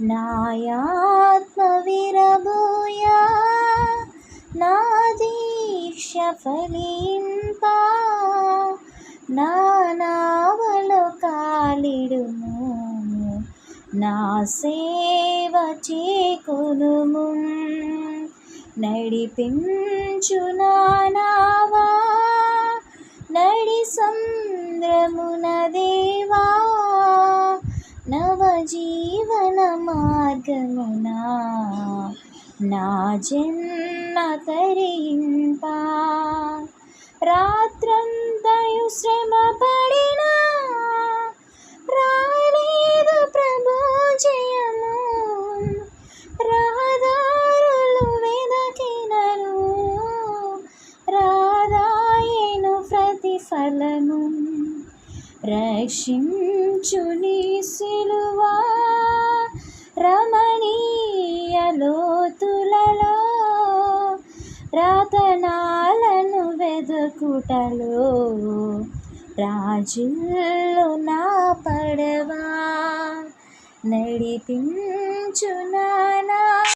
నాయాత్మ విరబోయా నా దీక్ష ఫలింపా నా నావలో కాలిడుము నా సేవ చేకొనుము నడిపించునావా నడి సంద్రమున దేవా నవజీ మార్గమునా నా జన్మ తరింపా. రాత్రంతయు శ్రమ పడినా రాలేదు ప్రభు జయము. రహదారులు వెదకినను రాధాయను ప్రతిఫలము. రక్షించుని సిలువా లోతులలో రతనాలను వెదకుటలో రాజుల్లో నా పడవా నడిపించునా.